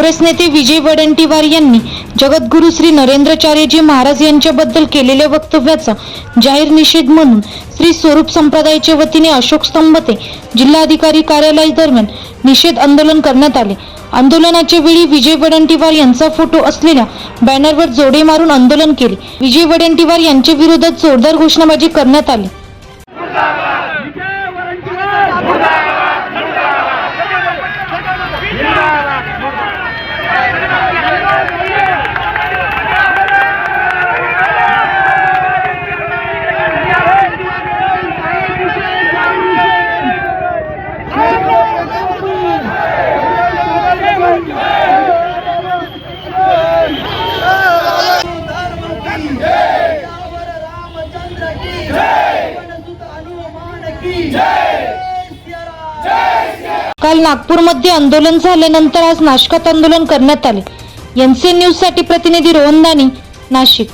काँग्रेस नेते विजय वडंटीवार यांनी जगद्गुरू श्री नरेंद्रचार्यजी महाराज यांच्याबद्दल केलेल्या वक्तव्याचा जाहीर निषेध म्हणून श्री स्वरूप संप्रदायाच्या वतीने अशोक स्तंभते जिल्हाधिकारी कार्यालय दरम्यान निषेध आंदोलन करण्यात आले. आंदोलनाच्या वेळी विजय वडंटीवार यांचा फोटो असलेल्या बॅनरवर जोडे मारून आंदोलन केले. विजय वडंटीवार यांच्या विरोधात जोरदार घोषणाबाजी करण्यात आली. काल नागपूरमध्ये आंदोलन झाल्यानंतर आज नाशकात आंदोलन करण्यात आले. एनसीएन न्यूजसाठी प्रतिनिधी रोहन दानी नाशिक.